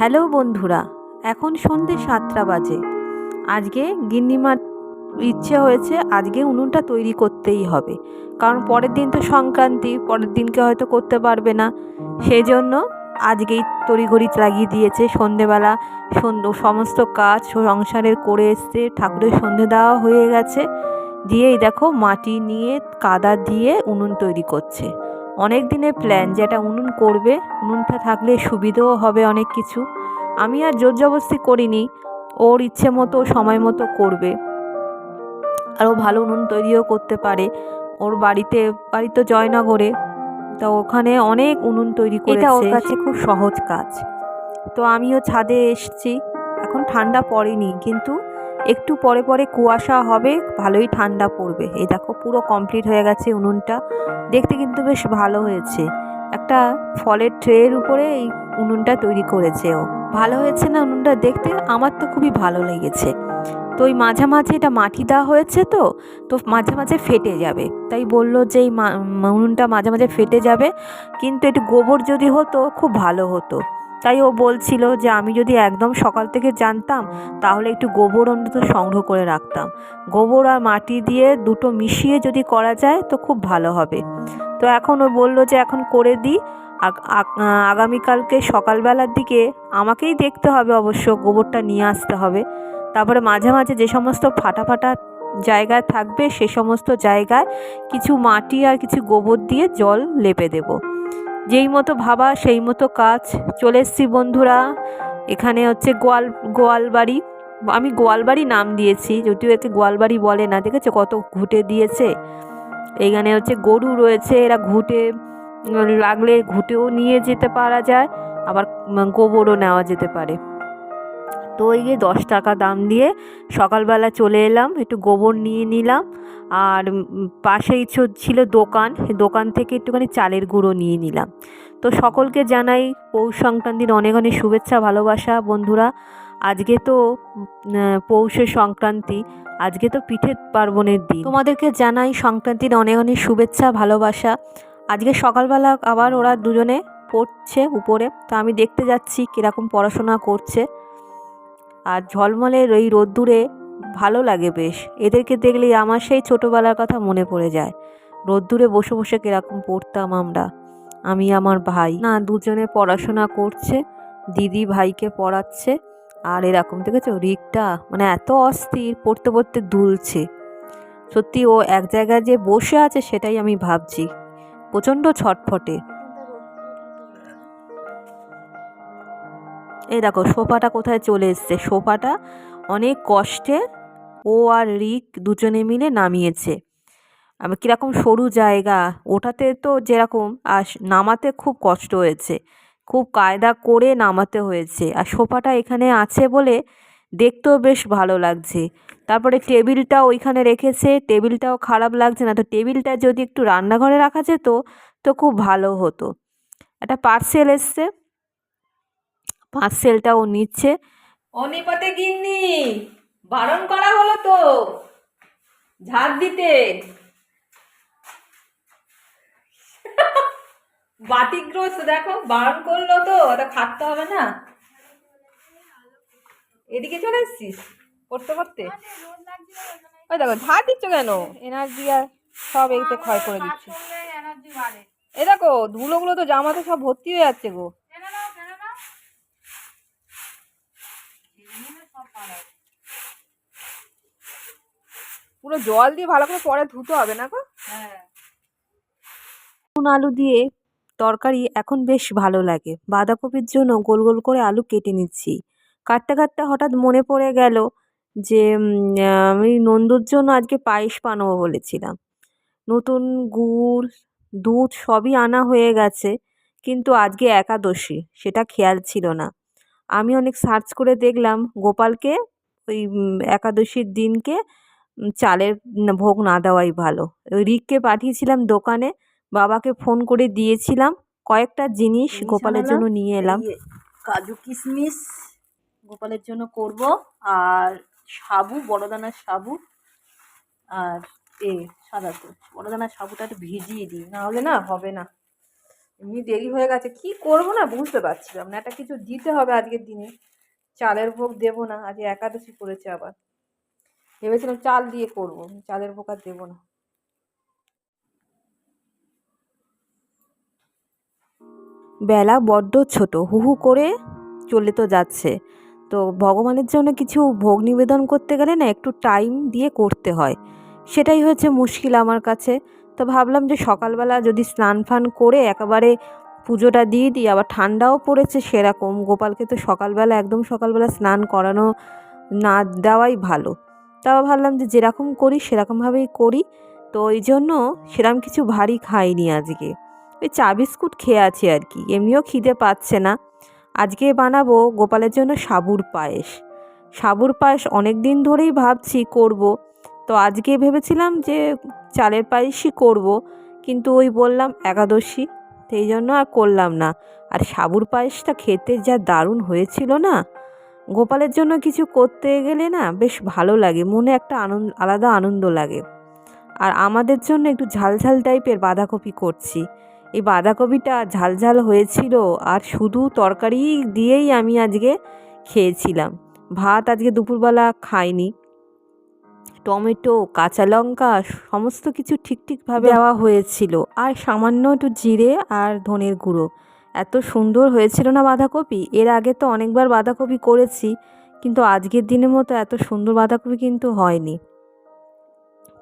Hello বন্ধুরা, এখন সন্ধে সাতটা বাজে। আজকে গিন্নিমার ইচ্ছে হয়েছে আজকে উনুনটা তৈরি করতেই হবে। কারণ পরের দিন তো সংক্রান্তি, পরের দিনকে হয়তো করতে পারবে না। সেই জন্য আজকেই তড়িঘড়ি লাগিয়ে দিয়েছে। সন্ধেবেলা সমস্ত কাজ সংসারের করে এসছে, ঠাকুরের সন্ধে দেওয়া হয়ে গেছে। দিয়েই দেখো মাটি নিয়ে কাদা দিয়ে উনুন তৈরি করছে। অনেক দিনের প্ল্যান যে একটা উনুন করবে উনুনটা থাকলে সুবিধেও হবে অনেক কিছু। আমি আর জোর জবরদস্তি করিনি ওর ইচ্ছে মতো সময় মতো করবে। আর ও ভালো উনুন তৈরিও করতে পারে। ওর বাড়িতে বাড়ি তো জয়নগরে তা ওখানে অনেক উনুন তৈরি করে এটা ওর কাছে খুব সহজ কাজ। তো আমিও ছাদে এসছি এখন ঠান্ডা পড়েনি কিন্তু একটু পরে পরে কুয়াশা হবে, ভালোই ঠান্ডা পড়বে। এই দেখো, পুরো কমপ্লিট হয়ে গেছে উনুনটা। দেখতে কিন্তু বেশ ভালো হয়েছে। একটা ফলের ট্রের উপরে এই উনুনটা তৈরি করেছে ও। ভালো হয়েছে না উনুনটা দেখতে? আমার তো খুবই ভালো লেগেছে। তো ওই মাঝামাঝি এটা মাটি দেওয়া হয়েছে তো তো মাঝে মাঝে ফেটে যাবে। তাই বলল যে এই উনুনটা মাঝে মাঝে ফেটে যাবে, কিন্তু একটু গোবর যদি হতো, খুব ভালো হতো। তাই ও বলছিল যে আমি যদি একদম সকাল থেকে জানতাম, তাহলে একটু গোবর অন্তত সংগ্রহ করে রাখতাম। গোবর আর মাটি দিয়ে দুটো মিশিয়ে যদি করা যায়, তো খুব ভালো হবে। তো এখন ও বলল যে এখন করে দিই। আগামীকালকে সকালবেলার দিকে আমাকেই দেখতে হবে অবশ্য, গোবরটা নিয়ে আসতে হবে। তারপরে মাঝে মাঝে যে সমস্ত ফাটা ফাটা জায়গায় থাকবে, সে সমস্ত জায়গায় কিছু মাটি আর কিছু গোবর দিয়ে জল লেপে দেব। যেই মতো ভাবা, সেই মতো কাজ। চলে এসছি বন্ধুরা, এখানে হচ্ছে গোয়াল, গোয়ালবাড়ি। আমি গোয়ালবাড়ি নাম দিয়েছি, যদিও একে গোয়ালবাড়ি বলে না, দেখেছ কত ঘুটে দিয়েছে? এইখানে হচ্ছে গরু রয়েছে, এরা ঘুটে, লাগলে ঘুটেও নিয়ে যেতে পারা যায়, আবার গোবরও নেওয়া যেতে পারে। তো গিয়ে দশ টাকা দাম দিয়ে সকালবেলা চলে এলাম, একটু গোবর নিয়ে নিলাম। আর পাশেই ছিল দোকান। দোকান থেকে একটুখানি চালের গুঁড়ো নিয়ে নিলাম। তো সকলকে জানাই পৌষ সংক্রান্তির অনেক অনেক শুভেচ্ছা, ভালোবাসা, বন্ধুরা। আজকে তো পৌষের সংক্রান্তি। আজকে তো পিঠের পার্বণের দিন। তোমাদেরকে জানাই সংক্রান্তির অনেক অনেক শুভেচ্ছা, ভালোবাসা। আজকে সকালবেলা আবার ওরা দুজনে পড়ছে উপরে। তো আমি দেখতে যাচ্ছি কীরকম পড়াশোনা করছে। আর ঝলমলের ওই রোদ্দুরে ভালো লাগে বেশ। এদেরকে দেখলেই আমার সেই ছোটোবেলার কথা মনে পড়ে যায়। রোদ্দুরে বসে বসে কীরকম পড়তাম আমরা। আমি, আমার ভাই, না, দুজনে পড়াশোনা করছে, দিদি ভাইকে পড়াচ্ছে, আর এরকম দেখেছ রিকটা মানে এত অস্থির, পড়তে পড়তে দুলছে। সত্যি ও এক জায়গায় যে বসে আছে সেটাই আমি ভাবছি। প্রচণ্ড ছটফটে। এই দেখো, সোফাটা কোথায় চলে এসছে? সোফাটা অনেক কষ্টে ও আর রিক দুজনে মিলে নামিয়েছে। আমি কীরকম সরু জায়গা, ওটাতে তো যেরকম, আর নামাতে খুব কষ্ট হয়েছে। খুব কায়দা করে নামাতে হয়েছে। আর সোফাটা এখানে আছে বলে দেখতেও বেশ ভালো লাগছে। তারপরে টেবিলটা ওইখানে রেখেছে, টেবিলটাও খারাপ লাগছে না। তো টেবিলটা যদি একটু রান্নাঘরে রাখা যেত, তো খুব ভালো হতো। একটা পার্সেল এসছে। পার্সেলটা ও নিচ্ছে। অনিপতে গিন্নি বারণ করা হলো তো। ঝাড় দিতে। বাতিগ্রস্ত দেখো বারণ করল তো ওটা খাটতে হবে না। এদিকে চলে এসছিস করতে করতে? ওই দেখো ঝাড় দিচ্ছ কেন? এনার্জি আর সব এতে ক্ষয় করে দিচ্ছে। এ দেখো ধুলোগুলো তো জামাতে সব ভর্তি হয়ে যাচ্ছে গো। পুরো জল দিয়ে ভালো করে পরে ধুতে হবে না গো? হ্যাঁ। আলু দিয়ে তরকারি এখন বেশ ভালো লাগে। বাঁধাকপির জন্য গোল গোল করে আলু কেটে নিচ্ছি। কাটতে কাটতে হঠাৎ মনে পড়ে গেল যে আমি নন্দুর জন্য আজকে পায়েস বানাবো বলেছিলাম। নতুন গুড় দুধ সবই আনা হয়ে গেছে কিন্তু আজকে একাদশী সেটা খেয়াল ছিল না। আমি অনেক সার্চ করে দেখলাম গোপালকে ওই একাদশীর দিনকে চালের ভোগ না দেওয়াই ভালো। ওই রিককে পাঠিয়েছিলাম দোকানে বাবাকে ফোন করে দিয়েছিলাম কয়েকটা জিনিস গোপালের জন্য নিয়ে এলাম। কাজু কিশমিশ গোপালের জন্য করব আর সাবু বড়দানার সাবু আর এ সাদা তো বড়দানার সাবুটা একটু ভিজিয়ে দিই না হলে না হবে না। এমনি দেরি হয়ে গেছে। কি করব না? বুঝতে পারছিলাম না। একটা কিছু দিতে হবে আজকের দিনে। চালের ভোগ দেবো না। আজ একাদশী করেছে আবার। ভেবেছিলাম চাল দিয়ে করব। চালের ভোগ আর দেবো না। বেলা বড্ড ছোট। হু হু করে চলে তো যাচ্ছে। তো ভগবানের জন্য কিছু ভোগ নিবেদন করতে গেলে না একটু টাইম দিয়ে করতে হয়। সেটাই হচ্ছে মুশকিল আমার কাছে। তো ভাবলাম যে সকালবেলা যদি স্নান ফান করে একেবারে পুজোটা দিয়ে দিই, আবার ঠান্ডাও পড়েছে সেরকম। গোপালকে তো সকালবেলা, একদম সকালবেলা স্নান করানো না দেওয়াই ভালো। তাও ভাবলাম যে যেরকম করি, সেরকমভাবেই করি। তো ওই জন্য সেরকম কিছু ভারী খাইনি আজকে। ওই চা বিস্কুট খেয়ে আছি আর কি, এমনিও খিদে পাচ্ছে না। আজকে বানাবো গোপালের জন্য সাবুর পায়েস। সাবুর পায়েস অনেক দিন ধরেই ভাবছি করব। তো আজকে ভেবেছিলাম যে চালের পায়েসই করব, কিন্তু ওই বললাম একাদশী, সেই জন্য আর করলাম না। আর সাবুর পায়েসটা খেতে যা দারুণ হয়েছিল না? গোপালের জন্য কিছু করতে গেলে না বেশ ভালো লাগে, মনে একটা আনন্দ, আলাদা আনন্দ লাগে। আর আমাদের জন্য একটু ঝালঝাল টাইপের বাঁধাকপি করছি। এই বাঁধাকপিটা ঝালঝাল হয়েছিল আর শুধু তরকারি দিয়েই আমি আজকে খেয়েছিলাম। ভাত আজকে দুপুরবেলা খাইনি। টমেটো, কাঁচা লঙ্কা, সমস্ত কিছু ঠিক ঠিকভাবে দেওয়া হয়েছিল। আর সামান্য একটু জিরে আর ধনের গুঁড়ো। এত সুন্দর হয়েছিল না বাঁধাকপি? এর আগে তো অনেকবার বাঁধাকপি করেছি, কিন্তু আজকের দিনের মতো এত সুন্দর বাঁধাকপি কিন্তু হয়নি।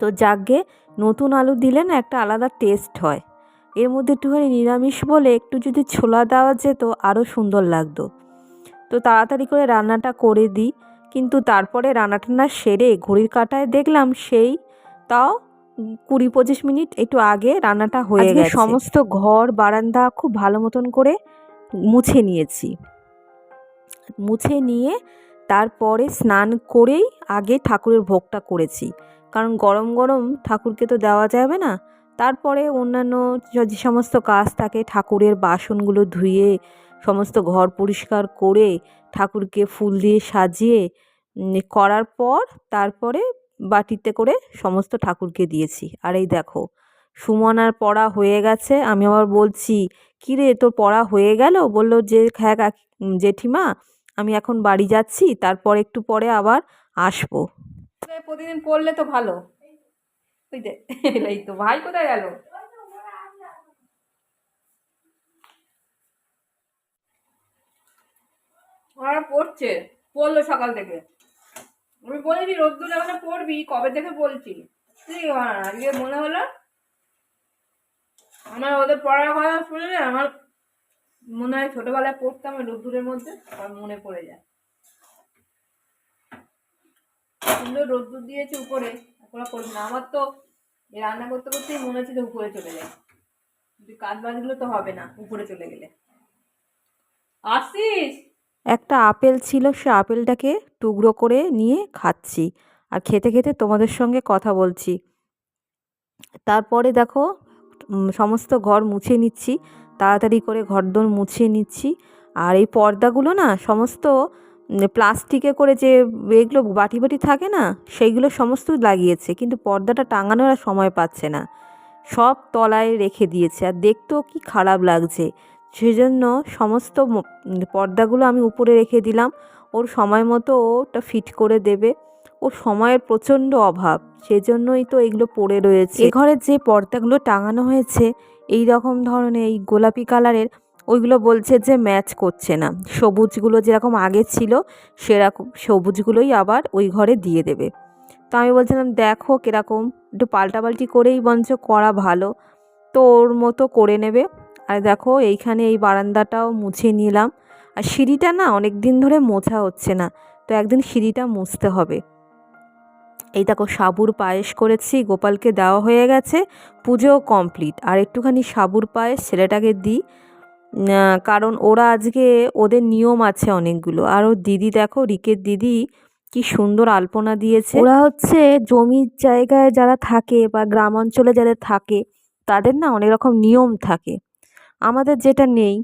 তো যাকগে নতুন আলু দিলে না একটা আলাদা টেস্ট হয়। এর মধ্যে একটুখানি নিরামিষ বলে একটু যদি ছোলা দেওয়া যেত, আরও সুন্দর লাগতো। তো তাড়াতাড়ি করে রান্নাটা করে দিই। কিন্তু তারপরে রান্না টান্না সেরে ঘড়ির কাঁটায় দেখলাম সেই তাও কুড়ি পঁচিশ মিনিট একটু আগে রান্নাটা হয়ে গেছে। সমস্ত ঘর বারান্দা খুব ভালো মতন করে মুছে নিয়েছি। মুছে নিয়ে তারপরে স্নান করেই আগে ঠাকুরের ভোগটা করেছি। কারণ গরম গরম ঠাকুরকে তো দেওয়া যাবে না। তারপরে অন্যান্য যে সমস্ত কাজ থাকে ঠাকুরের বাসনগুলো ধুয়ে সমস্ত ঘর পরিষ্কার করে ঠাকুরকে ফুল দিয়ে সাজিয়ে করার পর তারপরে বাটিতে করে সমস্ত ঠাকুরকে দিয়েছি। আর এই দেখো সুমনার পড়া হয়ে গেছে। আমি আবার বলছি কী রে তোর পড়া হয়ে গেল? বলল, যে হ্যাঁ জেঠিমা, আমি এখন বাড়ি যাচ্ছি, তারপর একটু পরে আবার আসব। প্রতিদিন পড়লে তো ভালো। তো, ভাই কোথায় গেল? ওরা পড়ছে, পড়ল সকাল থেকে। আমি বলেছি রোদ্দুর যখন পড়বি? কবে থেকে বলছি? তুই আজকে মনে হলো, আমার ওদের পড়ার কথা শুনলে আমার মনে হয় ছোটবেলায় পড়তাম রোদ্দুরের মধ্যে, আর মনে পড়ে যায়। সুন্দর রোদ্দুর দিয়েছে উপরে ওরা করবে না। আমার তো রান্না করতে করতেই মনে হচ্ছে উপরে চলে যায়। কাজ বাজগুলো তো হবে না, উপরে চলে গেলে। আসিস? একটা আপেল ছিল, সে আপেলটাকে টুকরো করে নিয়ে খাচ্ছি আর খেতে খেতে তোমাদের সঙ্গে কথা বলছি। তারপরে দেখো সমস্ত ঘর মুছে নিচ্ছি, তাড়াতাড়ি করে ঘরদোর মুছে নিচ্ছি। আর এই পর্দাগুলো না, সমস্ত প্লাস্টিকে করে যে এগুলো বাটি বাটি থাকে না, সেইগুলো সমস্ত লাগিয়েছে, কিন্তু পর্দাটা টাঙানোর আর সময় পাচ্ছে না। সব তলায় রেখে দিয়েছে, আর দেখতেও কি খারাপ লাগছে। সেজন্য সমস্ত পর্দাগুলো আমি উপরে রেখে দিলাম। ওর সময় মতো ওটা ফিট করে দেবে। ওর সময়ের প্রচণ্ড অভাব, সেজন্যই তো এগুলো পড়ে রয়েছে। এ ঘরের যে পর্দাগুলো টাঙানো হয়েছে, এই রকম ধরনের এই গোলাপি কালারের, ওইগুলো বলছে যে ম্যাচ করছে না। সবুজগুলো যেরকম আগে ছিল, সেরকম, সবুজগুলোই আবার ওই ঘরে দিয়ে দেবে। তো আমি বলছিলাম, দেখো কীরকম, একটু পাল্টাপাল্টি করেই বঞ্চ করা ভালো। তো ওর মতো করে নেবে। আর দেখো, এইখানে এই বারান্দাটাও মুছে নিলাম। আর সিঁড়িটা না অনেক দিন ধরে মোছা হচ্ছে না, তো একদিন সিঁড়িটা মুছতে হবে। এই দেখো, সাবুর পায়েস করেছি, গোপালকে দেওয়া হয়ে গেছে, পুজোও কমপ্লিট। আর একটুখানি সাবুর পায়েস ছেলেটাকে দিই কারণ ওরা আজকে ওদের নিয়ম আছে অনেকগুলো। আর ওর দিদি দেখো, রিকের দিদি, কি সুন্দর আলপনা দিয়েছে। ওরা হচ্ছে জমির জায়গায় যারা থাকে বা গ্রাম অঞ্চলে যারা থাকে, তাদের না অনেক রকম নিয়ম থাকে। আমাদের যেটা নেই।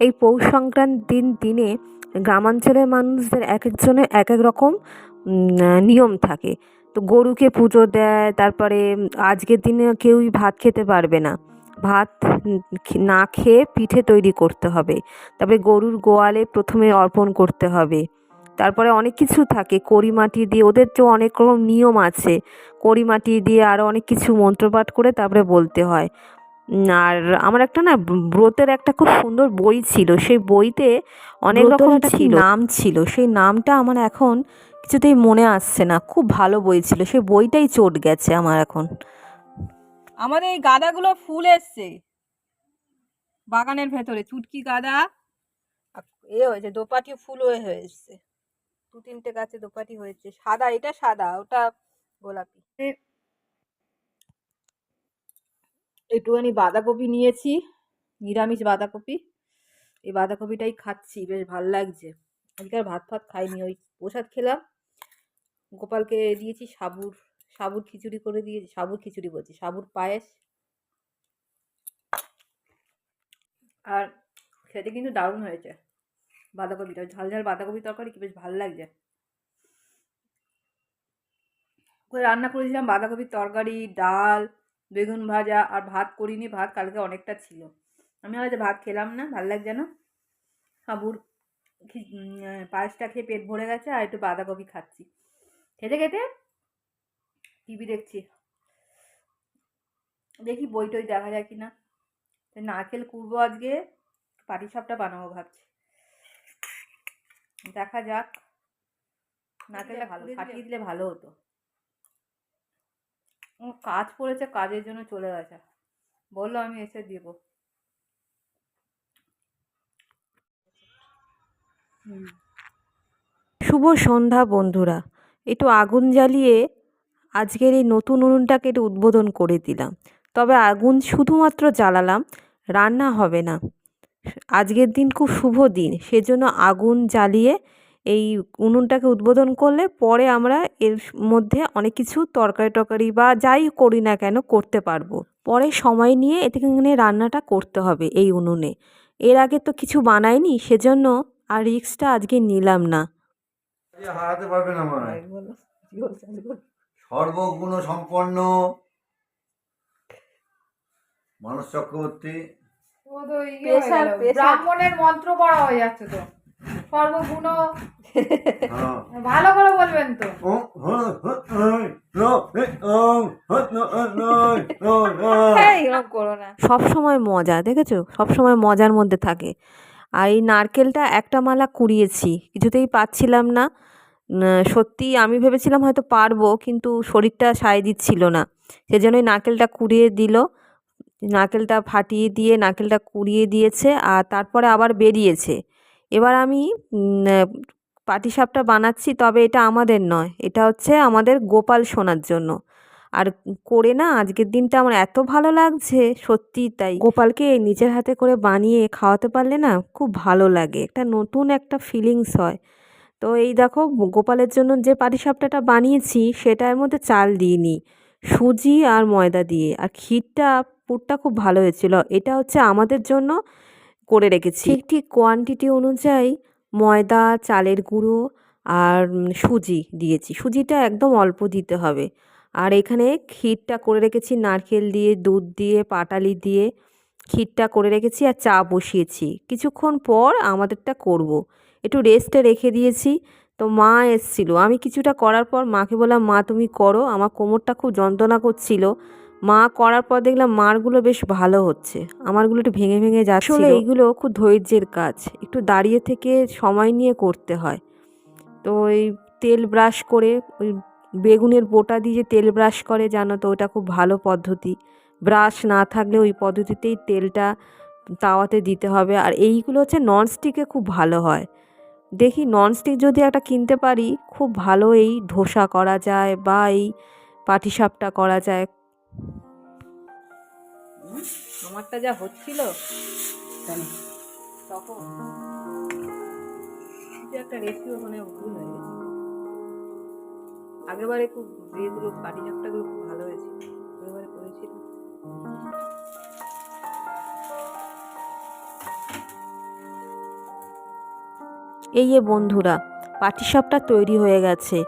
এই পৌষ সংক্রান্তির দিনে গ্রামাঞ্চলের মানুষদের এক একজনের এক এক রকম নিয়ম থাকে। তো গরুকে পুজো দেয়, তারপরে আজকের দিনে কেউই ভাত খেতে পারবে না। ভাত না খেয়ে পিঠে তৈরি করতে হবে। তারপরে গরুর গোয়ালে প্রথমে অর্পণ করতে হবে। তারপরে অনেক কিছু থাকে। কড়ি মাটি দিয়ে ওদের তো অনেক রকম নিয়ম আছে। কড়ি মাটি দিয়ে আরও অনেক কিছু মন্ত্রপাঠ করে তারপরে বলতে হয়। আর আমার একটা না ব্রতের একটা খুব সুন্দর বই ছিল। সেই বইতে অনেক রকম ছিল নাম ছিল? সেই নামটা আমার এখন কিছুতেই মনে আসছে না। খুব ভালো বই ছিল। সেই বইটাই চট গেছে আমার এখন। আমাদের এই গাঁদাগুলো ফুল এসছে। বাগানের ভেতরে, চুটকি গাঁদা এ হয়েছে, দোপাটি ফুল হয়ে এসছে দু তিনটে গাছে দোপাটি হয়েছে। সাদা, এটা সাদা, ওটা গোলাপি। একটুখানি বাঁধাকপি নিয়েছি, নিরামিষ বাঁধাকপি। এই বাঁধাকপিটাই খাচ্ছি, বেশ ভালো লাগছে। আজকে ভাত ফাত খাইনি, ওই প্রসাদ খেলাম। গোপালকে দিয়েছি সাবুর। সাবুর খিচুড়ি করে দিয়েছি, সাবুর খিচুড়ি বলছি, সাবুর পায়েস। আর খেতে কিন্তু দারুণ হয়েছে। বাঁধাকপিটা, ঝাল ঝাল বাঁধাকপি তরকারি কি বেশ ভালো লাগছে। করে রান্না করেছিলাম বাঁধাকপির তরকারি, ডাল, বেগুন ভাজা আর ভাত করিনি, ভাত কালকে অনেকটা ছিল। আমি আজ ভাত খেলাম না, ভালো লাগছে না। সাবুর পায়েসটা খেয়ে পেট ভরে গেছে আর একটু বাঁধাকপি খাচ্ছি। খেতে খেতে টিভি দেখছি। দেখি বই টই দেখা যায় কি না নারকেল কুড়বো আজকে পাটিসাপটা বানাবো ভাবছি। দেখা যাক। নারকেলটা ভালো ফাটিয়ে দিলে ভালো হতো। কাজ পড়েছে কাজের জন্য চলে গেছে। বলল আমি এসে দেবো। হুম শুভ সন্ধ্যা বন্ধুরা। একটু আগুন জ্বালিয়ে আজকের এই নতুন উনুনটাকে একটু উদ্বোধন করে দিলাম। তবে আগুন শুধুমাত্র জ্বালালাম রান্না হবে না। আজকের দিন খুব শুভ দিন সেজন্য আগুন জ্বালিয়ে এই উনুনটাকে উদ্বোধন করলে পরে আমরা এর মধ্যে অনেক কিছু তরকারি টরকারি বা যাই করি না কেন করতে পারব। পরে সময় নিয়ে এখানে রান্নাটা করতে হবে এই উনুনে। এর আগে তো কিছু বানাইনি সেজন্য আর রিক্সটা আজকে নিলাম না। হারাতে পারবে না সর্বগুণ সম্পন্ন মানস চক্রবর্তী ইয়ে ব্রাহ্মণের মন্ত্র পড়া হয়ে যাচ্ছে তো। সর্বগুণ হ্যাঁ। ভালো করে বলবেন তো। সব সময় মজা দেখেছ? সব সময় মজার মধ্যে থাকে। আর এই নারকেলটা একটা মালা কুড়িয়েছি কিছুতেই পাচ্ছিলাম না। সত্যি আমি ভেবেছিলাম হয়তো পারব, কিন্তু শরীরটা সায় দিচ্ছিল না। সেজন্যই নারকেলটা কুড়িয়ে দিল। নারকেলটা ফাটিয়ে দিয়ে নারকেলটা কুড়িয়ে দিয়েছে আর তারপরে আবার বেরিয়েছে। এবার আমি পাটিসাপটা বানাচ্ছি, তবে এটা আমাদের নয়। এটা হচ্ছে আমাদের গোপাল সোনার জন্য। আর করে না, আজকের দিনটা আমার এত ভালো লাগছে, সত্যি তাই। গোপালকে নিজের হাতে করে বানিয়ে খাওয়াতে পারলে না, খুব ভালো লাগে। একটা নতুন একটা ফিলিংস হয়। তো এই দেখো গোপালের জন্য যে পাটিসাপটাটা বানিয়েছি সেটার মধ্যে চাল দিইনি সুজি আর ময়দা দিয়ে। আর ক্ষীরটা, পুরটা খুব ভালো হয়েছিল। এটা হচ্ছে আমাদের জন্য করে রেখেছি। ঠিক ঠিক কোয়ান্টিটি অনুযায়ী ময়দা, চালের গুঁড়ো আর সুজি দিয়েছি। সুজিটা একদম অল্প দিতে হবে। আর এখানে ক্ষীরটা করে রেখেছি, নারকেল দিয়ে, দুধ দিয়ে, পাটালি দিয়ে। ক্ষীরটা করে রেখেছি আর চা বসিয়েছি। কিছুক্ষণ পর আমাদেরটা করব। একটু রেস্টে রেখে দিয়েছি। তো মা এসছিল। আমি কিছুটা করার পর মাকে বললাম, মা, তুমি করো। আমার কোমরটা খুব যন্ত্রণা করছিল। মা করার পর দেখলাম মারগুলো বেশ ভালো হচ্ছে। আমারগুলো একটু ভেঙে ভেঙে যাচ্ছে আসলে এইগুলো খুব ধৈর্যের কাজ। একটু দাঁড়িয়ে থেকে সময় নিয়ে করতে হয়। তো এই তেল ব্রাশ করে, ওই বেগুনের বোটা দিয়ে যে তেল ব্রাশ করে, জানো তো, ওটা খুব ভালো পদ্ধতি। ব্রাশ না থাকলে ওই পদ্ধতিতেই তেলটা তাওয়াতে দিতে হবে। আর এইগুলো হচ্ছে ননস্টিকে খুব ভালো হয়। দেখি ননস্টিক যদি একটা কিনতে পারি, খুব ভালো এই ধোসা করা যায় বা এই পাটিসাপটা করা যায়। আমারটা যা হচ্ছিল তখন একটা রেসিপি আগেরবারে খুব খুব ভালো হয়েছে। এই এ বন্ধুরা, পাটিসাপটা তৈরি হয়ে গেছে।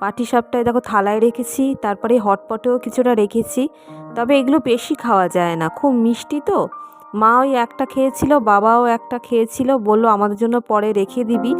পাটিসাপটায় দেখো থালায় রেখেছি, তারপরে হটপটেও কিছুটা রেখেছি, তবে এগুলো বেশি খাওয়া যায় না। খুব মিষ্টি তো। মা ওই একটা খেয়েছিল, বাবাও একটা খেয়েছিল, বলল আমাদের জন্য পরে রেখে দিবি।